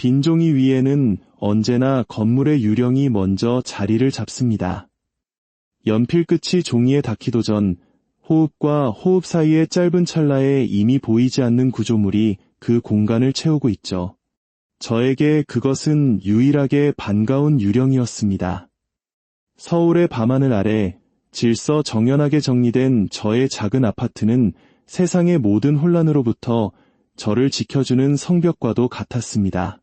빈 종이 위에는 언제나 건물의 유령이 먼저 자리를 잡습니다. 연필 끝이 종이에 닿기도 전 호흡과 호흡 사이의 짧은 찰나에 이미 보이지 않는 구조물이 그 공간을 채우고 있죠. 저에게 그것은 유일하게 반가운 유령이었습니다. 서울의 밤하늘 아래 질서 정연하게 정리된 저의 작은 아파트는 세상의 모든 혼란으로부터 저를 지켜주는 성벽과도 같았습니다.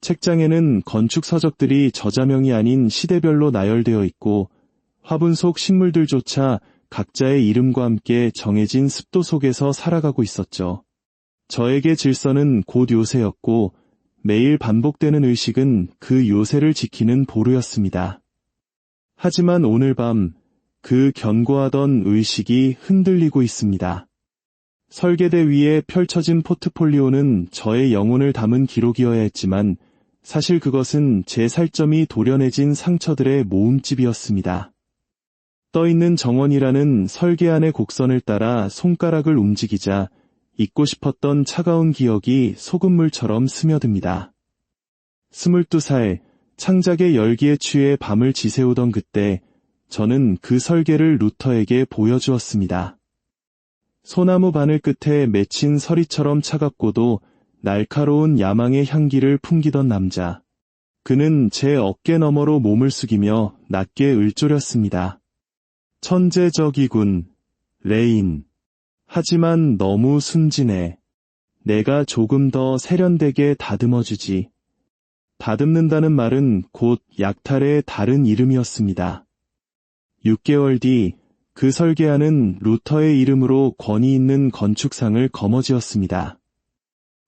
책장에는 건축 서적들이 저자명이 아닌 시대별로 나열되어 있고 화분 속 식물들조차 각자의 이름과 함께 정해진 습도 속에서 살아가고 있었죠. 저에게 질서는 곧 요새였고 매일 반복되는 의식은 그 요새를 지키는 보루였습니다. 하지만 오늘 밤 그 견고하던 의식이 흔들리고 있습니다. 설계대 위에 펼쳐진 포트폴리오는 저의 영혼을 담은 기록이어야 했지만 사실 그것은 제 살점이 도려내진 상처들의 모음집이었습니다. 떠있는 정원이라는 설계안의 곡선을 따라 손가락을 움직이자 잊고 싶었던 차가운 기억이 소금물처럼 스며듭니다. 스물두 살, 창작의 열기에 취해 밤을 지새우던 그때 저는 그 설계를 루터에게 보여주었습니다. 소나무 바늘 끝에 맺힌 서리처럼 차갑고도 날카로운 야망의 향기를 풍기던 남자. 그는 제 어깨 너머로 몸을 숙이며 낮게 을조렸습니다. 천재적이군, 레인. 하지만 너무 순진해. 내가 조금 더 세련되게 다듬어주지. 다듬는다는 말은 곧 약탈의 다른 이름이었습니다. 6개월 뒤 그 설계안은 루터의 이름으로 권위 있는 건축상을 거머쥐었습니다.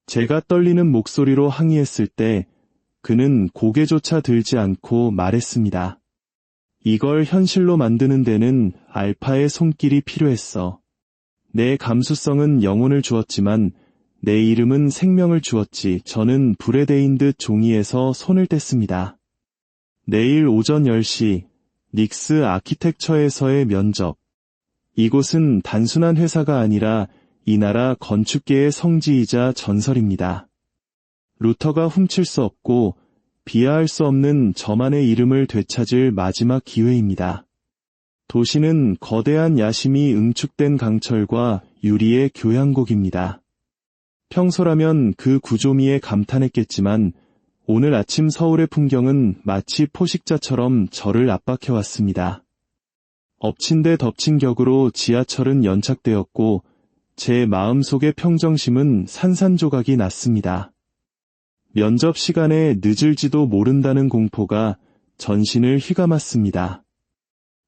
제가 떨리는 목소리로 항의했을 때 그는 고개조차 들지 않고 말했습니다. 이걸 현실로 만드는 데는 알파의 손길이 필요했어. 내 감수성은 영혼을 주었지만 내 이름은 생명을 주었지 저는 불에 대인 듯 종이에서 손을 뗐습니다. 내일 오전 10시 닉스 아키텍처에서의 면접. 이곳은 단순한 회사가 아니라 이 나라 건축계의 성지이자 전설입니다. 루터가 훔칠 수 없고 비하할 수 없는 저만의 이름을 되찾을 마지막 기회입니다. 도시는 거대한 야심이 응축된 강철과 유리의 교향곡입니다. 평소라면 그 구조미에 감탄했겠지만 오늘 아침 서울의 풍경은 마치 포식자처럼 저를 압박해왔습니다. 엎친 데 덮친 격으로 지하철은 연착되었고 제 마음속의 평정심은 산산조각이 났습니다. 면접 시간에 늦을지도 모른다는 공포가 전신을 휘감았습니다.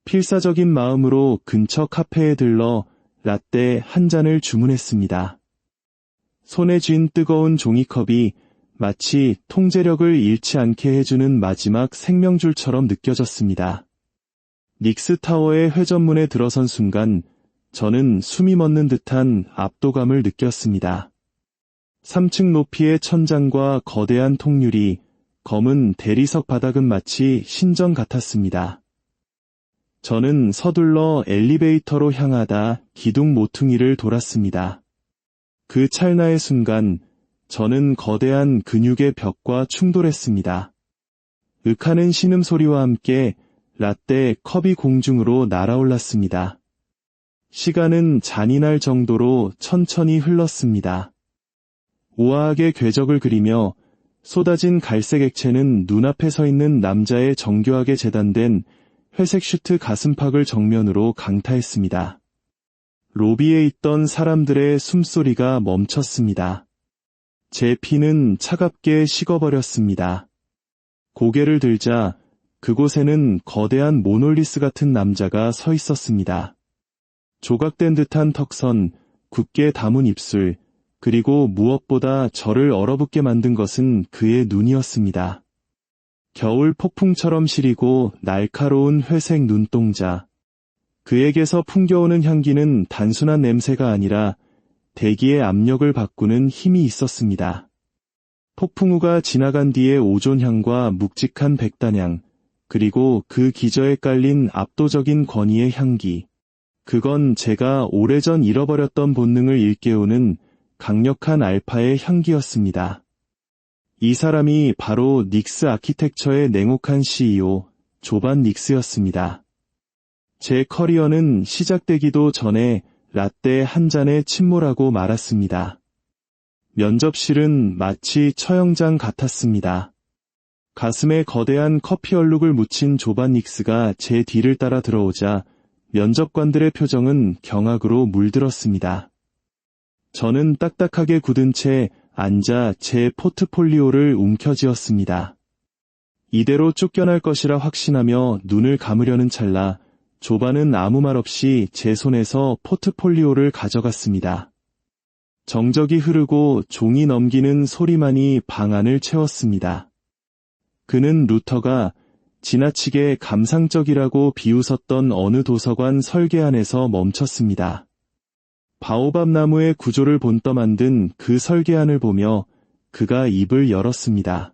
필사적인 마음으로 근처 카페에 들러 라떼 한 잔을 주문했습니다. 손에 쥔 뜨거운 종이컵이 마치 통제력을 잃지 않게 해주는 마지막 생명줄처럼 느껴졌습니다. 닉스타워의 회전문에 들어선 순간 저는 숨이 멎는 듯한 압도감을 느꼈습니다. 3층 높이의 천장과 거대한 통유리, 검은 대리석 바닥은 마치 신전 같았습니다. 저는 서둘러 엘리베이터로 향하다 기둥 모퉁이를 돌았습니다. 그 찰나의 순간 저는 거대한 근육의 벽과 충돌했습니다. 윽하는 신음소리와 함께 라떼 컵이 공중으로 날아올랐습니다. 시간은 잔인할 정도로 천천히 흘렀습니다. 우아하게 궤적을 그리며 쏟아진 갈색 액체는 눈앞에 서 있는 남자의 정교하게 재단된 회색 슈트 가슴팍을 정면으로 강타했습니다. 로비에 있던 사람들의 숨소리가 멈췄습니다. 제 피는 차갑게 식어버렸습니다. 고개를 들자 그곳에는 거대한 모놀리스 같은 남자가 서 있었습니다. 조각된 듯한 턱선, 굳게 담은 입술, 그리고 무엇보다 저를 얼어붙게 만든 것은 그의 눈이었습니다. 겨울 폭풍처럼 시리고 날카로운 회색 눈동자. 그에게서 풍겨오는 향기는 단순한 냄새가 아니라 대기의 압력을 바꾸는 힘이 있었습니다. 폭풍우가 지나간 뒤의 오존향과 묵직한 백단향, 그리고 그 기저에 깔린 압도적인 권위의 향기. 그건 제가 오래전 잃어버렸던 본능을 일깨우는 강력한 알파의 향기였습니다. 이 사람이 바로 닉스 아키텍처의 냉혹한 CEO, 조반 닉스였습니다. 제 커리어는 시작되기도 전에 라떼 한 잔에 침몰하고 말았습니다. 면접실은 마치 처형장 같았습니다. 가슴에 거대한 커피 얼룩을 묻힌 조반 닉스가 제 뒤를 따라 들어오자 면접관들의 표정은 경악으로 물들었습니다. 저는 딱딱하게 굳은 채 앉아 제 포트폴리오를 움켜쥐었습니다. 이대로 쫓겨날 것이라 확신하며 눈을 감으려는 찰나 조반은 아무 말 없이 제 손에서 포트폴리오를 가져갔습니다. 정적이 흐르고 종이 넘기는 소리만이 방 안을 채웠습니다. 그는 루터가 지나치게 감상적이라고 비웃었던 어느 도서관 설계 안에서 멈췄습니다. 바오밥 나무의 구조를 본떠 만든 그 설계안을 보며 그가 입을 열었습니다.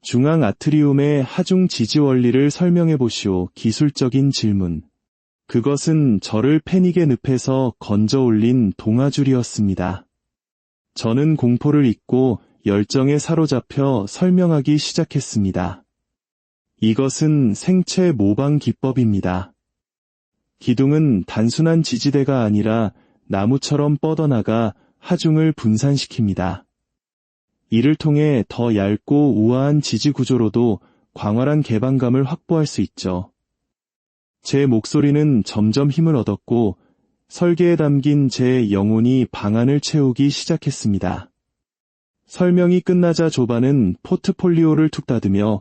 중앙 아트리움의 하중 지지 원리를 설명해 보시오. 기술적인 질문. 그것은 저를 패닉의 늪에서 건져 올린 동아줄이었습니다. 저는 공포를 잊고 열정에 사로잡혀 설명하기 시작했습니다. 이것은 생체 모방 기법입니다. 기둥은 단순한 지지대가 아니라 나무처럼 뻗어나가 하중을 분산시킵니다. 이를 통해 더 얇고 우아한 지지 구조로도 광활한 개방감을 확보할 수 있죠. 제 목소리는 점점 힘을 얻었고 설계에 담긴 제 영혼이 방안을 채우기 시작했습니다. 설명이 끝나자 조반은 포트폴리오를 툭 닫으며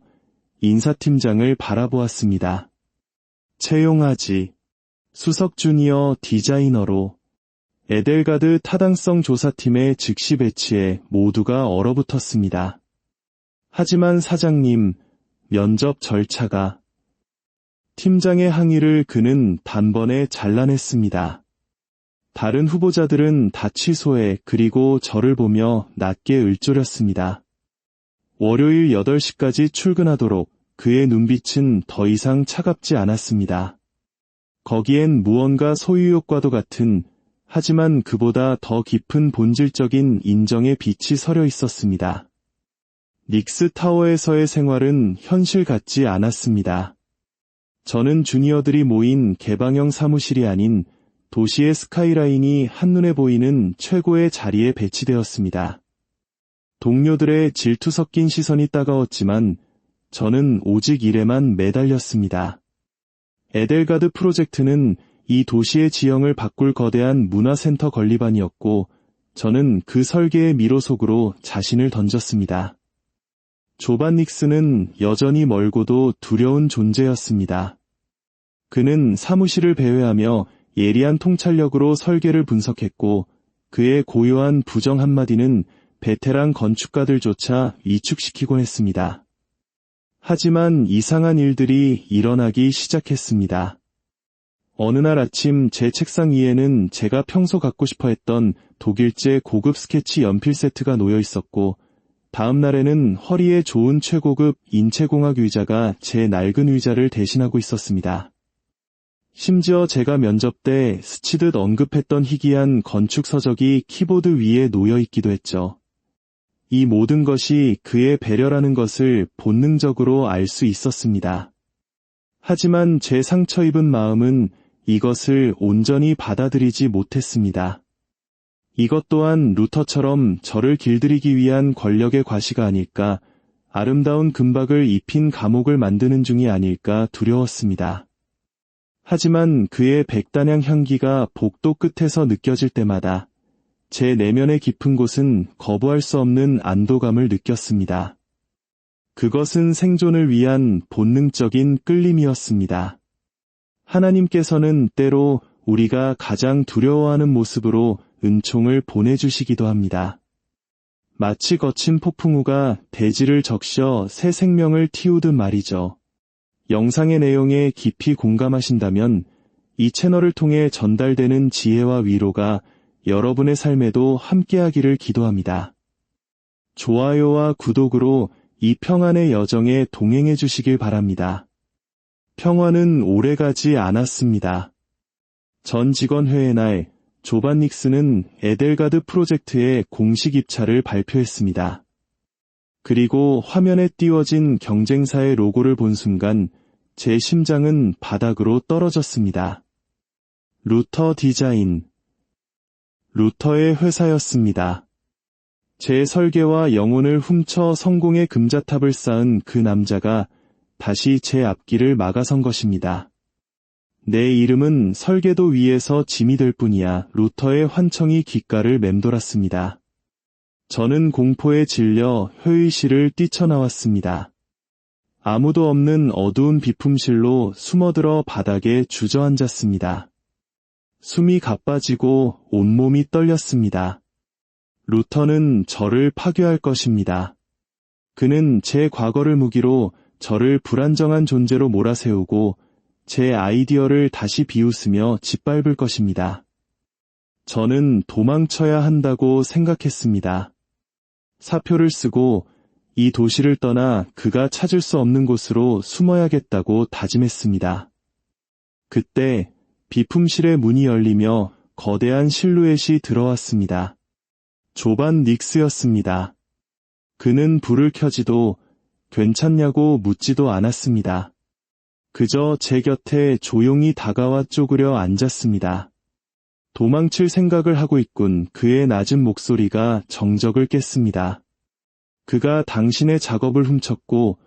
인사팀장을 바라보았습니다. 채용하지. 수석 주니어 디자이너로 에델가드 타당성 조사팀의 즉시 배치에 모두가 얼어붙었습니다. 하지만 사장님, 면접 절차가 팀장의 항의를 그는 단번에 잘라냈습니다. 다른 후보자들은 다 취소해 그리고 저를 보며 낮게 을조렸습니다. 월요일 8시까지 출근하도록 그의 눈빛은 더 이상 차갑지 않았습니다. 거기엔 무언가 소유욕과도 같은 하지만 그보다 더 깊은 본질적인 인정의 빛이 서려 있었습니다. 닉스 타워에서의 생활은 현실 같지 않았습니다. 저는 주니어들이 모인 개방형 사무실이 아닌 도시의 스카이라인이 한눈에 보이는 최고의 자리에 배치되었습니다. 동료들의 질투 섞인 시선이 따가웠지만 저는 오직 일에만 매달렸습니다. 에델가드 프로젝트는 이 도시의 지형을 바꿀 거대한 문화센터 건립안이었고 저는 그 설계의 미로 속으로 자신을 던졌습니다. 조반 닉스는 여전히 멀고도 두려운 존재였습니다. 그는 사무실을 배회하며 예리한 통찰력으로 설계를 분석했고 그의 고요한 부정 한마디는 베테랑 건축가들조차 위축시키곤 했습니다. 하지만 이상한 일들이 일어나기 시작했습니다. 어느 날 아침 제 책상 위에는 제가 평소 갖고 싶어 했던 독일제 고급 스케치 연필 세트가 놓여 있었고, 다음 날에는 허리에 좋은 최고급 인체공학 의자가 제 낡은 의자를 대신하고 있었습니다. 심지어 제가 면접 때 스치듯 언급했던 희귀한 건축 서적이 키보드 위에 놓여 있기도 했죠. 이 모든 것이 그의 배려라는 것을 본능적으로 알 수 있었습니다. 하지만 제 상처 입은 마음은 이것을 온전히 받아들이지 못했습니다. 이것 또한 루터처럼 저를 길들이기 위한 권력의 과시가 아닐까, 아름다운 금박을 입힌 감옥을 만드는 중이 아닐까 두려웠습니다. 하지만 그의 백단향 향기가 복도 끝에서 느껴질 때마다 제 내면의 깊은 곳은 거부할 수 없는 안도감을 느꼈습니다. 그것은 생존을 위한 본능적인 끌림이었습니다. 하나님께서는 때로 우리가 가장 두려워하는 모습으로 은총을 보내주시기도 합니다. 마치 거친 폭풍우가 대지를 적셔 새 생명을 틔우듯 말이죠. 영상의 내용에 깊이 공감하신다면 이 채널을 통해 전달되는 지혜와 위로가 여러분의 삶에도 함께하기를 기도합니다. 좋아요와 구독으로 이 평안의 여정에 동행해 주시길 바랍니다. 평화는 오래가지 않았습니다. 전 직원회의 날 조반 닉스는 에델가드 프로젝트의 공식 입찰을 발표했습니다. 그리고 화면에 띄워진 경쟁사의 로고를 본 순간 제 심장은 바닥으로 떨어졌습니다. 루터 디자인. 루터의 회사였습니다. 제 설계와 영혼을 훔쳐 성공의 금자탑을 쌓은 그 남자가 다시 제 앞길을 막아선 것입니다. 내 이름은 설계도 위에서 짐이 될 뿐이야 루터의 환청이 귓가를 맴돌았습니다. 저는 공포에 질려 회의실을 뛰쳐나왔습니다. 아무도 없는 어두운 비품실로 숨어들어 바닥에 주저앉았습니다. 숨이 가빠지고 온몸이 떨렸습니다. 루터는 저를 파괴할 것입니다. 그는 제 과거를 무기로 저를 불안정한 존재로 몰아세우고 제 아이디어를 다시 비웃으며 짓밟을 것입니다. 저는 도망쳐야 한다고 생각했습니다. 사표를 쓰고 이 도시를 떠나 그가 찾을 수 없는 곳으로 숨어야겠다고 다짐했습니다. 그때 비품실의 문이 열리며 거대한 실루엣이 들어왔습니다. 조반 닉스였습니다. 그는 불을 켜지도 괜찮냐고 묻지도 않았습니다. 그저 제 곁에 조용히 다가와 쪼그려 앉았습니다. 도망칠 생각을 하고 있군 그의 낮은 목소리가 정적을 깼습니다. 그가 당신의 작업을 훔쳤고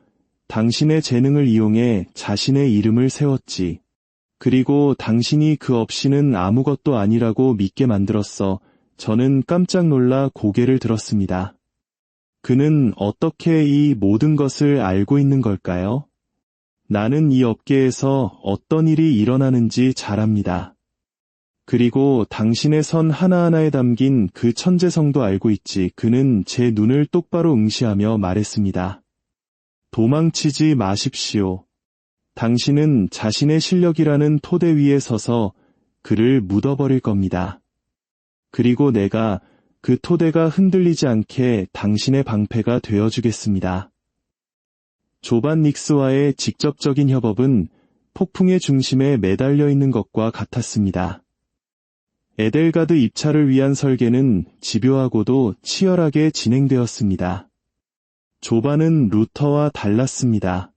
당신의 재능을 이용해 자신의 이름을 세웠지. 그리고 당신이 그 없이는 아무것도 아니라고 믿게 만들었어. 저는 깜짝 놀라 고개를 들었습니다. 그는 어떻게 이 모든 것을 알고 있는 걸까요? 나는 이 업계에서 어떤 일이 일어나는지 잘 압니다. 그리고 당신의 선 하나하나에 담긴 그 천재성도 알고 있지. 그는 제 눈을 똑바로 응시하며 말했습니다. 도망치지 마십시오. 당신은 자신의 실력이라는 토대 위에 서서 그를 묻어버릴 겁니다. 그리고 내가 그 토대가 흔들리지 않게 당신의 방패가 되어주겠습니다. 조반 닉스와의 직접적인 협업은 폭풍의 중심에 매달려 있는 것과 같았습니다. 에델가드 입찰을 위한 설계는 집요하고도 치열하게 진행되었습니다. 조반은 루터와 달랐습니다.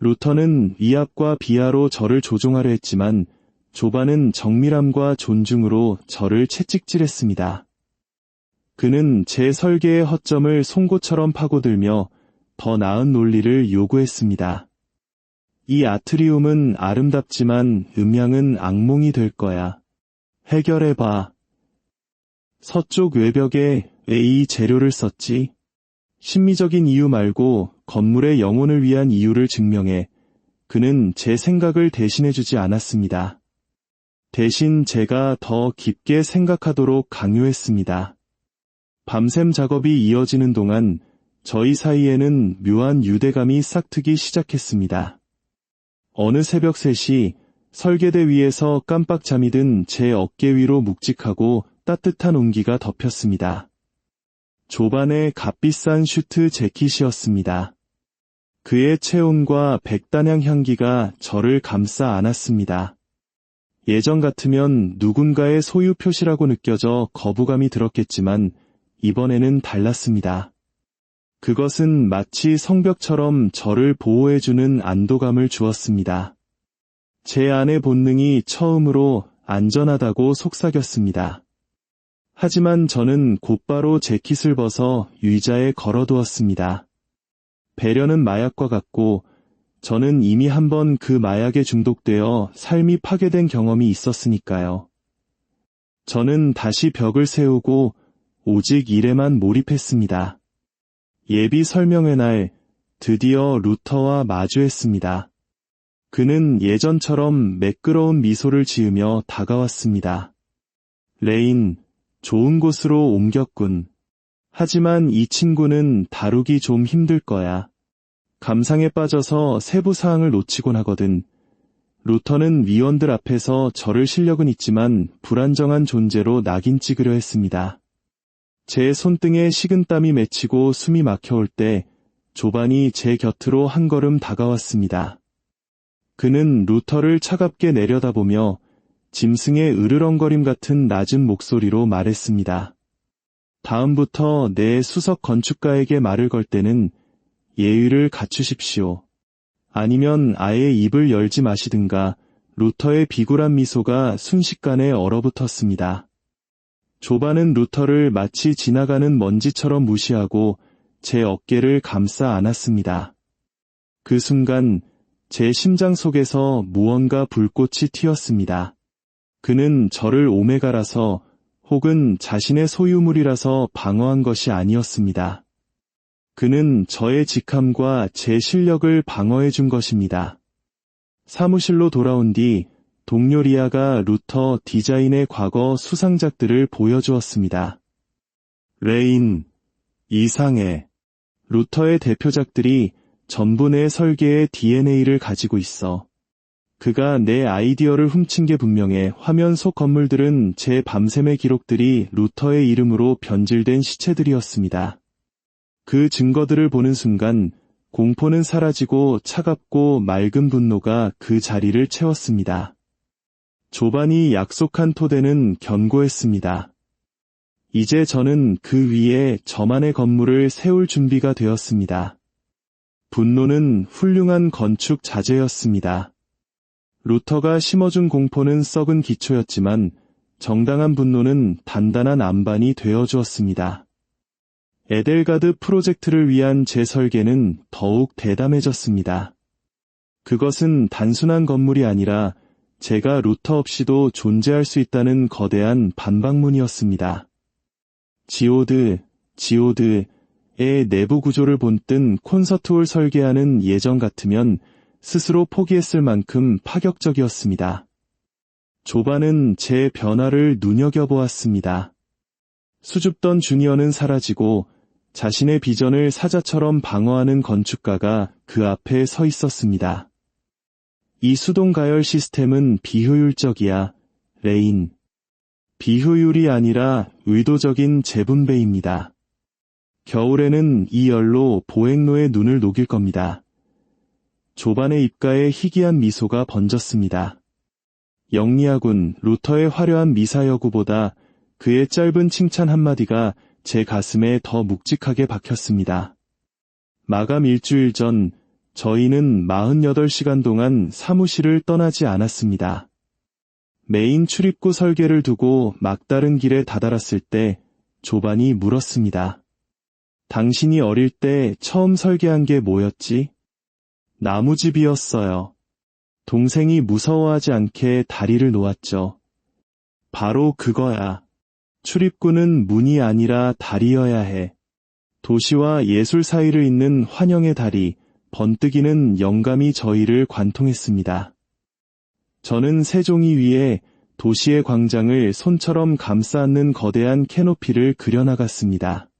루터는 위압과 비하로 저를 조종하려 했지만 조반은 정밀함과 존중으로 저를 채찍질했습니다. 그는 제 설계의 허점을 송곳처럼 파고들며 더 나은 논리를 요구했습니다. 이 아트리움은 아름답지만 음향은 악몽이 될 거야. 해결해봐. 서쪽 외벽에 왜이 재료를 썼지? 심미적인 이유 말고 건물의 영혼을 위한 이유를 증명해 그는 제 생각을 대신해주지 않았습니다. 대신 제가 더 깊게 생각하도록 강요했습니다. 밤샘 작업이 이어지는 동안 저희 사이에는 묘한 유대감이 싹트기 시작했습니다. 어느 새벽 3시 설계대 위에서 깜빡 잠이 든 제 어깨 위로 묵직하고 따뜻한 온기가 덮였습니다. 조반의 값비싼 슈트 재킷이었습니다. 그의 체온과 백단향 향기가 저를 감싸 안았습니다. 예전 같으면 누군가의 소유 표시라고 느껴져 거부감이 들었겠지만 이번에는 달랐습니다. 그것은 마치 성벽처럼 저를 보호해주는 안도감을 주었습니다. 제 안의 본능이 처음으로 안전하다고 속삭였습니다. 하지만 저는 곧바로 재킷을 벗어 의자에 걸어두었습니다. 배려는 마약과 같고 저는 이미 한 번 그 마약에 중독되어 삶이 파괴된 경험이 있었으니까요. 저는 다시 벽을 세우고 오직 일에만 몰입했습니다. 예비 설명회 날 드디어 루터와 마주했습니다. 그는 예전처럼 매끄러운 미소를 지으며 다가왔습니다. 레인, 좋은 곳으로 옮겼군. 하지만 이 친구는 다루기 좀 힘들 거야. 감상에 빠져서 세부 사항을 놓치곤 하거든. 루터는 위원들 앞에서 저를 실력은 있지만 불안정한 존재로 낙인 찍으려 했습니다. 제 손등에 식은땀이 맺히고 숨이 막혀올 때 조반이 제 곁으로 한 걸음 다가왔습니다. 그는 루터를 차갑게 내려다보며 짐승의 으르렁거림 같은 낮은 목소리로 말했습니다. 다음부터 내 수석 건축가에게 말을 걸 때는 예의를 갖추십시오. 아니면 아예 입을 열지 마시든가 루터의 비굴한 미소가 순식간에 얼어붙었습니다. 조반은 루터를 마치 지나가는 먼지처럼 무시하고 제 어깨를 감싸 안았습니다. 그 순간 제 심장 속에서 무언가 불꽃이 튀었습니다. 그는 저를 오메가라서 혹은 자신의 소유물이라서 방어한 것이 아니었습니다. 그는 저의 직함과 제 실력을 방어해 준 것입니다. 사무실로 돌아온 뒤 동료 리아가 루터 디자인의 과거 수상작들을 보여주었습니다. 레인, 이상해. 루터의 대표작들이 내 설계의 DNA를 가지고 있어. 그가 내 아이디어를 훔친 게 분명해 화면 속 건물들은 제 밤샘의 기록들이 루터의 이름으로 변질된 시체들이었습니다. 그 증거들을 보는 순간 공포는 사라지고 차갑고 맑은 분노가 그 자리를 채웠습니다. 조반이 약속한 토대는 견고했습니다. 이제 저는 그 위에 저만의 건물을 세울 준비가 되었습니다. 분노는 훌륭한 건축 자재였습니다. 루터가 심어준 공포는 썩은 기초였지만 정당한 분노는 단단한 안반이 되어 주었습니다. 에델가드 프로젝트를 위한 제 설계는 더욱 대담해졌습니다. 그것은 단순한 건물이 아니라 제가 루터 없이도 존재할 수 있다는 거대한 반박문이었습니다. 지오드, 지오드 의 내부 구조를 본뜬 콘서트홀 설계하는 예정 같으면 스스로 포기했을 만큼 파격적이었습니다. 조반은 제 변화를 눈여겨보았습니다. 수줍던 주니어는 사라지고 자신의 비전을 사자처럼 방어하는 건축가가 그 앞에 서 있었습니다. 이 수동 가열 시스템은 비효율적이야, 레인. 비효율이 아니라 의도적인 재분배입니다. 겨울에는 이 열로 보행로의 눈을 녹일 겁니다. 조반의 입가에 희귀한 미소가 번졌습니다. 영리하군 루터의 화려한 미사여구보다 그의 짧은 칭찬 한마디가 제 가슴에 더 묵직하게 박혔습니다. 마감 일주일 전 저희는 48시간 동안 사무실을 떠나지 않았습니다. 메인 출입구 설계를 두고 막다른 길에 다다랐을 때 조반이 물었습니다. 당신이 어릴 때 처음 설계한 게 뭐였지? 나무집이었어요. 동생이 무서워하지 않게 다리를 놓았죠. 바로 그거야. 출입구는 문이 아니라 다리여야 해. 도시와 예술 사이를 잇는 환영의 다리, 번뜩이는 영감이 저희를 관통했습니다. 저는 세종이 위에 도시의 광장을 손처럼 감싸 안는 거대한 캐노피를 그려나갔습니다.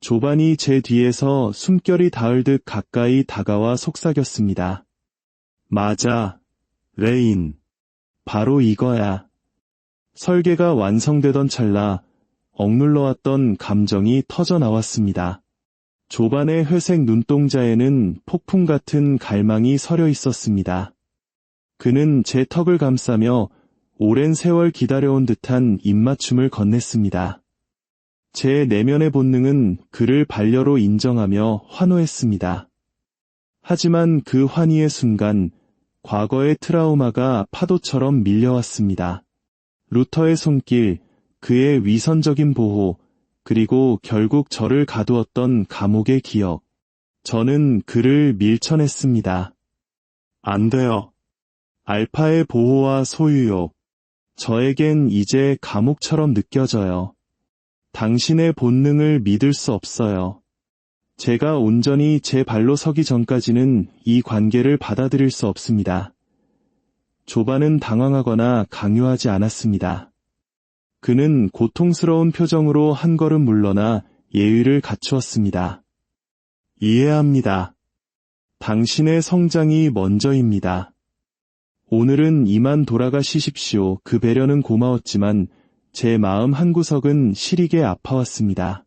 조반이 제 뒤에서 숨결이 닿을 듯 가까이 다가와 속삭였습니다. 맞아, 레인. 바로 이거야. 설계가 완성되던 찰나 억눌러왔던 감정이 터져 나왔습니다. 조반의 회색 눈동자에는 폭풍 같은 갈망이 서려 있었습니다. 그는 제 턱을 감싸며 오랜 세월 기다려온 듯한 입맞춤을 건넸습니다. 제 내면의 본능은 그를 반려로 인정하며 환호했습니다. 하지만 그 환희의 순간 과거의 트라우마가 파도처럼 밀려왔습니다. 루터의 손길, 그의 위선적인 보호, 그리고 결국 저를 가두었던 감옥의 기억. 저는 그를 밀쳐냈습니다. 안 돼요. 알파의 보호와 소유욕. 저에겐 이제 감옥처럼 느껴져요. 당신의 본능을 믿을 수 없어요. 제가 온전히 제 발로 서기 전까지는 이 관계를 받아들일 수 없습니다. 조반은 당황하거나 강요하지 않았습니다. 그는 고통스러운 표정으로 한 걸음 물러나 예의를 갖추었습니다. 이해합니다. 당신의 성장이 먼저입니다. 오늘은 이만 돌아가시십시오. 그 배려는 고마웠지만 제 마음 한구석은 시리게 아파왔습니다.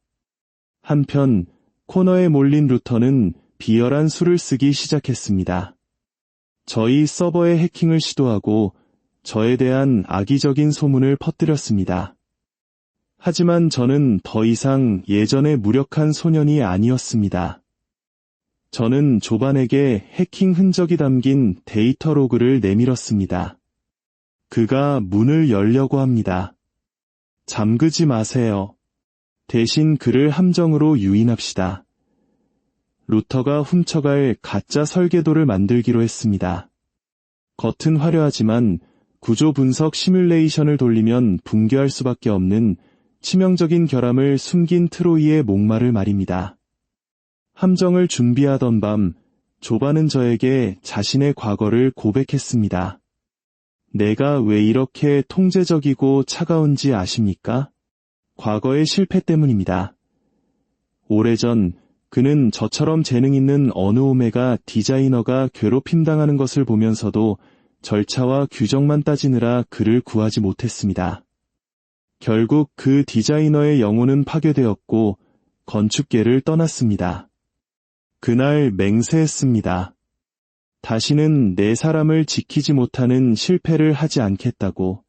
한편 코너에 몰린 루터는 비열한 수를 쓰기 시작했습니다. 저희 서버에 해킹을 시도하고 저에 대한 악의적인 소문을 퍼뜨렸습니다. 하지만 저는 더 이상 예전의 무력한 소년이 아니었습니다. 저는 조반에게 해킹 흔적이 담긴 데이터 로그를 내밀었습니다. 그가 문을 열려고 합니다. 잠그지 마세요. 대신 그를 함정으로 유인합시다. 루터가 훔쳐갈 가짜 설계도를 만들기로 했습니다. 겉은 화려하지만 구조 분석 시뮬레이션을 돌리면 붕괴할 수밖에 없는 치명적인 결함을 숨긴 트로이의 목마를 말입니다. 함정을 준비하던 밤, 조반은 저에게 자신의 과거를 고백했습니다. 내가 왜 이렇게 통제적이고 차가운지 아십니까? 과거의 실패 때문입니다. 오래전 그는 저처럼 재능 있는 어느 오메가 디자이너가 괴롭힘 당하는 것을 보면서도 절차와 규정만 따지느라 그를 구하지 못했습니다. 결국 그 디자이너의 영혼은 파괴되었고 건축계를 떠났습니다. 그날 맹세했습니다. 다시는 내 사람을 지키지 못하는 실패를 하지 않겠다고.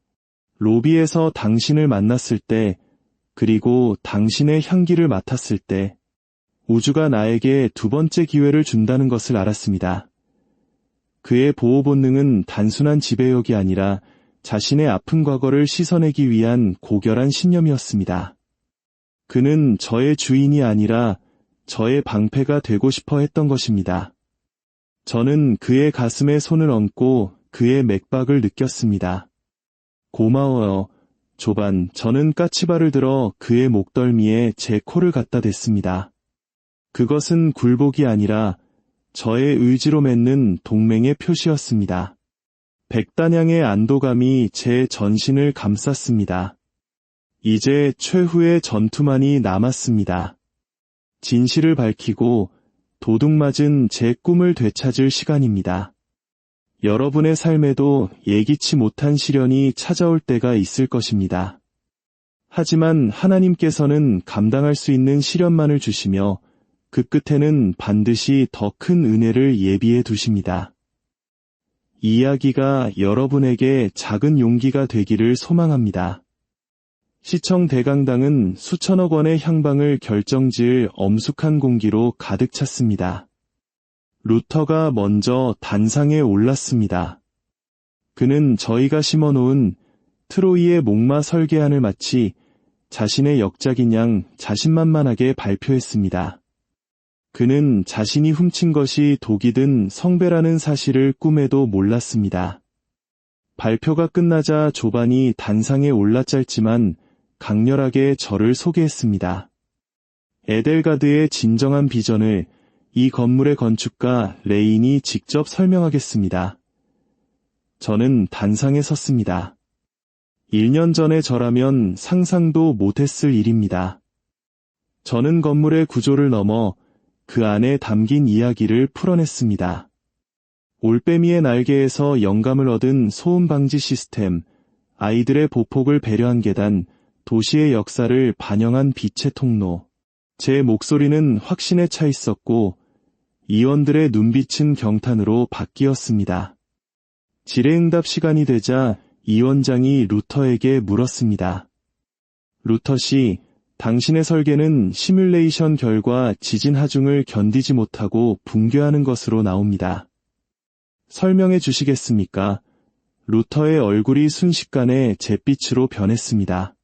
로비에서 당신을 만났을 때, 그리고 당신의 향기를 맡았을 때, 우주가 나에게 두 번째 기회를 준다는 것을 알았습니다. 그의 보호 본능은 단순한 지배욕이 아니라 자신의 아픈 과거를 씻어내기 위한 고결한 신념이었습니다. 그는 저의 주인이 아니라 저의 방패가 되고 싶어 했던 것입니다. 저는 그의 가슴에 손을 얹고 그의 맥박을 느꼈습니다. 고마워요. 조반, 저는 까치발을 들어 그의 목덜미에 제 코를 갖다 댔습니다. 그것은 굴복이 아니라 저의 의지로 맺는 동맹의 표시였습니다. 백단양의 안도감이 제 전신을 감쌌습니다. 이제 최후의 전투만이 남았습니다. 진실을 밝히고 도둑맞은 제 꿈을 되찾을 시간입니다. 여러분의 삶에도 예기치 못한 시련이 찾아올 때가 있을 것입니다. 하지만 하나님께서는 감당할 수 있는 시련만을 주시며 그 끝에는 반드시 더 큰 은혜를 예비해 두십니다. 이야기가 여러분에게 작은 용기가 되기를 소망합니다. 시청 대강당은 수천억 원의 향방을 결정지을 엄숙한 공기로 가득 찼습니다. 루터가 먼저 단상에 올랐습니다. 그는 저희가 심어놓은 트로이의 목마 설계안을 마치 자신의 역작인 양 자신만만하게 발표했습니다. 그는 자신이 훔친 것이 독이 든 성배라는 사실을 꿈에도 몰랐습니다. 발표가 끝나자 조반이 단상에 올라짤지만 강렬하게 저를 소개했습니다. 에델가드의 진정한 비전을 이 건물의 건축가 레인이 직접 설명하겠습니다. 저는 단상에 섰습니다. 1년 전에 저라면 상상도 못했을 일입니다. 저는 건물의 구조를 넘어 그 안에 담긴 이야기를 풀어냈습니다. 올빼미의 날개에서 영감을 얻은 소음 방지 시스템, 아이들의 보폭을 배려한 계단, 도시의 역사를 반영한 빛의 통로. 제 목소리는 확신에 차 있었고 이원들의 눈빛은 경탄으로 바뀌었습니다. 질의응답 시간이 되자 이 원장이 루터에게 물었습니다. 루터 씨, 당신의 설계는 시뮬레이션 결과 지진 하중을 견디지 못하고 붕괴하는 것으로 나옵니다. 설명해 주시겠습니까? 루터의 얼굴이 순식간에 잿빛으로 변했습니다.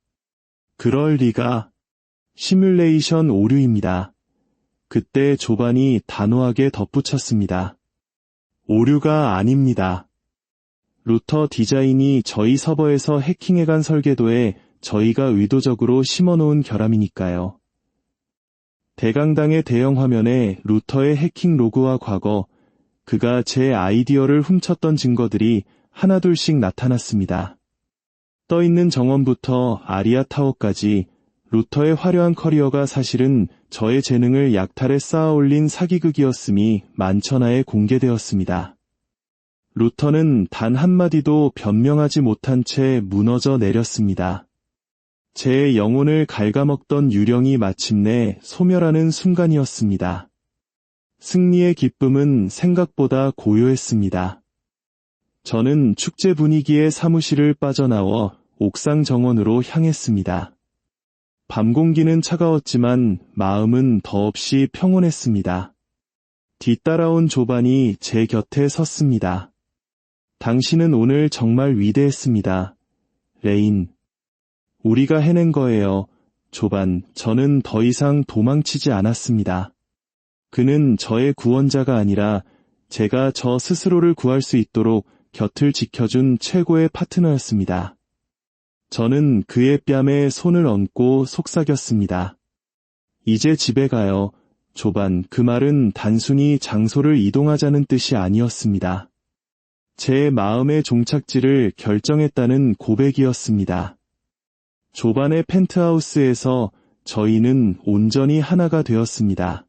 그럴 리가. 시뮬레이션 오류입니다. 그때 조반이 단호하게 덧붙였습니다. 오류가 아닙니다. 루터 디자인이 저희 서버에서 해킹해간 설계도에 저희가 의도적으로 심어놓은 결함이니까요. 대강당의 대형 화면에 루터의 해킹 로그와 과거, 그가 제 아이디어를 훔쳤던 증거들이 하나둘씩 나타났습니다. 떠있는 정원부터 아리아 타워까지 루터의 화려한 커리어가 사실은 저의 재능을 약탈에 쌓아올린 사기극이었음이 만천하에 공개되었습니다. 루터는 단 한마디도 변명하지 못한 채 무너져 내렸습니다. 제 영혼을 갉아먹던 유령이 마침내 소멸하는 순간이었습니다. 승리의 기쁨은 생각보다 고요했습니다. 저는 축제 분위기의 사무실을 빠져나와 옥상 정원으로 향했습니다. 밤 공기는 차가웠지만 마음은 더없이 평온했습니다. 뒤따라온 조반이 제 곁에 섰습니다. 당신은 오늘 정말 위대했습니다. 레인. 우리가 해낸 거예요. 조반, 저는 더 이상 도망치지 않았습니다. 그는 저의 구원자가 아니라 제가 저 스스로를 구할 수 있도록 곁을 지켜준 최고의 파트너였습니다. 저는 그의 뺨에 손을 얹고 속삭였습니다. 이제 집에 가요. 조반, 그 말은 단순히 장소를 이동하자는 뜻이 아니었습니다. 제 마음의 종착지를 결정했다는 고백이었습니다. 조반의 펜트하우스에서 저희는 온전히 하나가 되었습니다.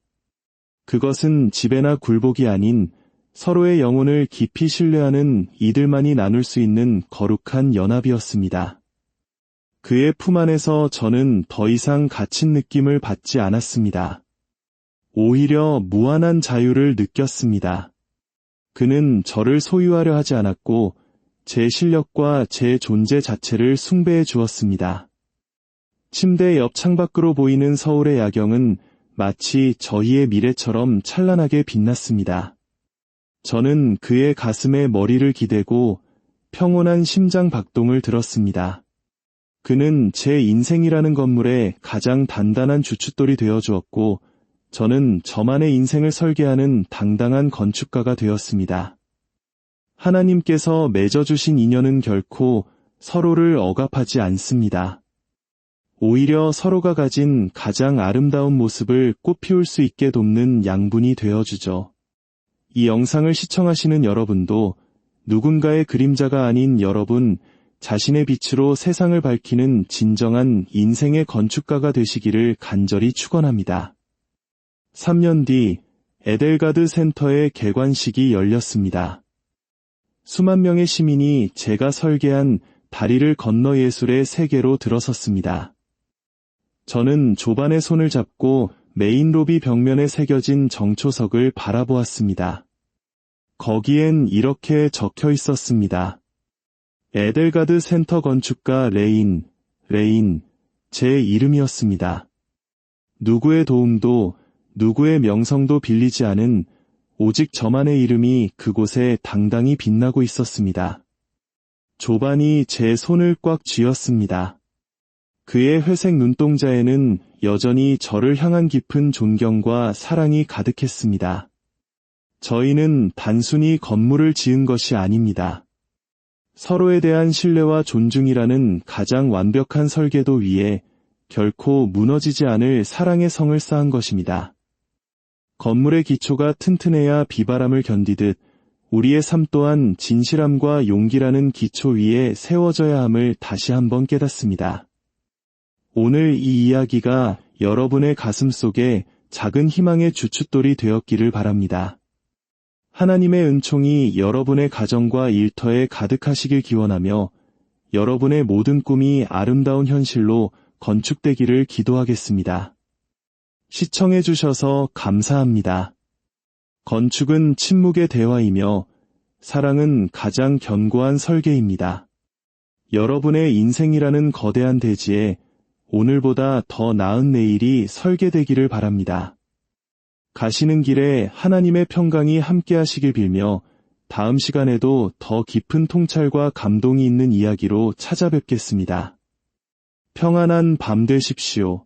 그것은 집에나 굴복이 아닌 서로의 영혼을 깊이 신뢰하는 이들만이 나눌 수 있는 거룩한 연합이었습니다. 그의 품 안에서 저는 더 이상 갇힌 느낌을 받지 않았습니다. 오히려 무한한 자유를 느꼈습니다. 그는 저를 소유하려 하지 않았고 제 실력과 제 존재 자체를 숭배해 주었습니다. 침대 옆 창밖으로 보이는 서울의 야경은 마치 저희의 미래처럼 찬란하게 빛났습니다. 저는 그의 가슴에 머리를 기대고 평온한 심장 박동을 들었습니다. 그는 제 인생이라는 건물의 가장 단단한 주춧돌이 되어 주었고, 저는 저만의 인생을 설계하는 당당한 건축가가 되었습니다. 하나님께서 맺어주신 인연은 결코 서로를 억압하지 않습니다. 오히려 서로가 가진 가장 아름다운 모습을 꽃피울 수 있게 돕는 양분이 되어주죠. 이 영상을 시청하시는 여러분도 누군가의 그림자가 아닌 여러분 자신의 빛으로 세상을 밝히는 진정한 인생의 건축가가 되시기를 간절히 축원합니다. 3년 뒤 에델가드 센터의 개관식이 열렸습니다. 수만 명의 시민이 제가 설계한 다리를 건너 예술의 세계로 들어섰습니다. 저는 조반의 손을 잡고 메인 로비 벽면에 새겨진 정초석을 바라보았습니다. 거기엔 이렇게 적혀 있었습니다. 에델가드 센터 건축가 레인, 레인, 제 이름이었습니다. 누구의 도움도, 누구의 명성도 빌리지 않은 오직 저만의 이름이 그곳에 당당히 빛나고 있었습니다. 조반이 제 손을 꽉 쥐었습니다. 그의 회색 눈동자에는 여전히 저를 향한 깊은 존경과 사랑이 가득했습니다. 저희는 단순히 건물을 지은 것이 아닙니다. 서로에 대한 신뢰와 존중이라는 가장 완벽한 설계도 위에 결코 무너지지 않을 사랑의 성을 쌓은 것입니다. 건물의 기초가 튼튼해야 비바람을 견디듯 우리의 삶 또한 진실함과 용기라는 기초 위에 세워져야 함을 다시 한번 깨닫습니다. 오늘 이 이야기가 여러분의 가슴 속에 작은 희망의 주춧돌이 되었기를 바랍니다. 하나님의 은총이 여러분의 가정과 일터에 가득하시길 기원하며 여러분의 모든 꿈이 아름다운 현실로 건축되기를 기도하겠습니다. 시청해 주셔서 감사합니다. 건축은 침묵의 대화이며 사랑은 가장 견고한 설계입니다. 여러분의 인생이라는 거대한 대지에 오늘보다 더 나은 내일이 설계되기를 바랍니다. 가시는 길에 하나님의 평강이 함께 하시길 빌며 다음 시간에도 더 깊은 통찰과 감동이 있는 이야기로 찾아뵙겠습니다. 평안한 밤 되십시오.